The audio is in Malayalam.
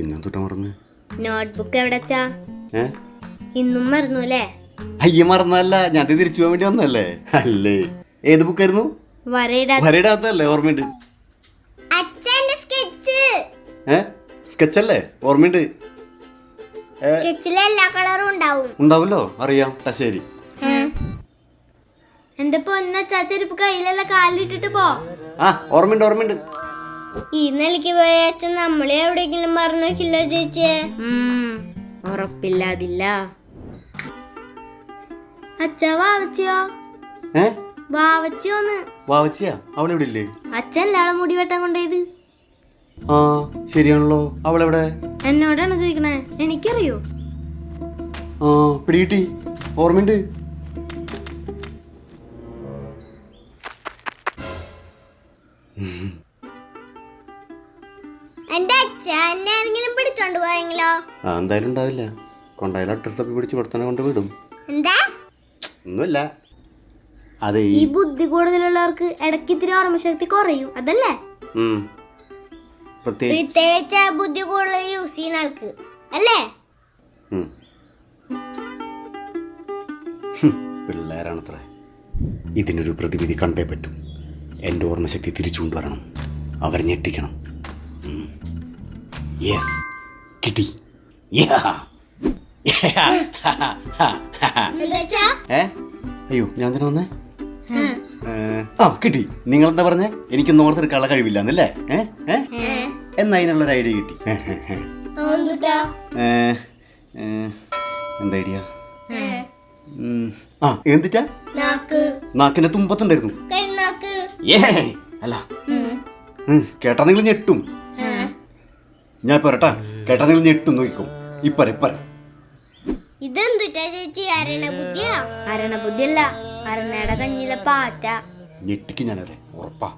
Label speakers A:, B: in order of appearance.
A: ഇന്നും തൊട്ട് മറന്ന്.
B: നോട്ട്ബുക്ക് എവിടെച്ചാ? ഇന്നും മറന്നു അല്ലേ?
A: അയ്യ മറന്നല്ല ഞാൻ തിരിച്ചു പോകാൻ വേണ്ടി വന്നല്ലേ അല്ലേ? ഏത് ബുക്കായിരുന്നു?
B: വരയിടാ
A: വരയുടെ അകത്തല്ലേ ഓർമ്മയുണ്ട്
B: സ്കെച്ച്.
A: സ്കെച്ചല്ലേ? ഓർമ്മയുണ്ട്.
B: എല്ലാ കളറും ഉണ്ടാവും.
A: ഉണ്ടാവല്ലോ അറിയാം. ട്ടാ, ശരി.
B: എന്റെ പൊന്നച്ചാ ചെരുപ്പ് കയ്യിലല്ല കാലിട്ടിട്ട് പോ.
A: ആ ഓർമ്മയുണ്ട് ഓർമ്മയുണ്ട്.
B: ഈ നിലയ്ക്ക് പോയ അച്ഛൻ നമ്മളെ എവിടെയെങ്കിലും മറന്നു വെക്കില്ലോ ചേച്ചിയെ ഉറപ്പില്ലാതില്ല. അച്ഛാ വാവച്ചിയോ?
A: വാവച്ചോന്ന് അവളെവിടെ ഇല്ലേ?
B: അച്ഛൻ മുടി വെട്ടാൻ കൊണ്ടേത്
A: ആ ശരിയാണല്ലോ. അവളെവിടെ
B: എന്നോടാണ് ചോദിക്കണേ? എനിക്കറിയോ?
A: ആ പിടികിട്ടി ഓർമ്മയുണ്ട്?
B: എന്റെ അച്ഛനെ ആരെങ്കിലും പിടിച്ചോണ്ട് പോയെങ്കിലോ?
A: ആ എന്തായാലും ഉണ്ടാവില്ല. കൊണ്ടായാലും അഡ്രസ്സ് ഒക്കെ പിടിച്ച് ഇവിടെ തന്നെ കൊണ്ട് വിടും.
B: എന്താ?
A: ഒന്നുമില്ല. അതെ.
B: ഈ ബുദ്ധി കൂടുതലുള്ളവർക്ക് ഇടയ്ക്ക് ഇത്തിരി ഓർമ്മശക്തി കുറയും അതല്ലേ.
A: പ്രത്യേകിച്ച്.
B: ബുദ്ധി കൂടുതൽ യൂസ് ചെയ്യുന്ന ആൾക്ക്. അല്ലേ?
A: പിള്ളേരാണത്ര. ഇതിനൊരു പ്രതിവിധി കണ്ടേ പറ്റും. എന്റെ ഓർമ്മശക്തി തിരിച്ചു കൊണ്ടുവരണം. അവരെ ഞെട്ടിക്കണം. യെസ് കിട്ടി. ഏ? അയ്യോ ഞാൻ തന്നെ വന്നേ? ആ. കിട്ടി. നിങ്ങൾ എന്താ പറഞ്ഞേ? എനിക്കൊന്നും ഓർത്തൊരു കള കഴിവില്ല എന്നല്ലേ ഏ? ഏ? എന്നാ അതിനുള്ളൊരു ഐഡിയ കിട്ടി. എന്താ ഐഡിയ? ആ എന്തിട്ടാ?
B: നാക്ക്.
A: നാക്കിന്റെ തുമ്പത്തുണ്ടായിരുന്നു.
B: കരിനാക്ക്.
A: ഏ അല്ല. കേട്ടാ നിങ്ങൾ ഞെട്ടും. ഞാൻ ഇപ്പൊ വരട്ടാ കേട്ടാ നിങ്ങൾ ഞെട്ടും നോക്കിക്കോ. ഇപ്പറ ഇപ്പറ
B: ഇതെന്തുട്ടാ ചേച്ചി അരണ ബുദ്ധിയാ അരണ ബുദ്ധിയല്ല അരണയുടെ കഞ്ഞിലെ പാറ്റ.
A: ഞെട്ടിക്ക് ഞാനല്ലേ ഉറപ്പാ.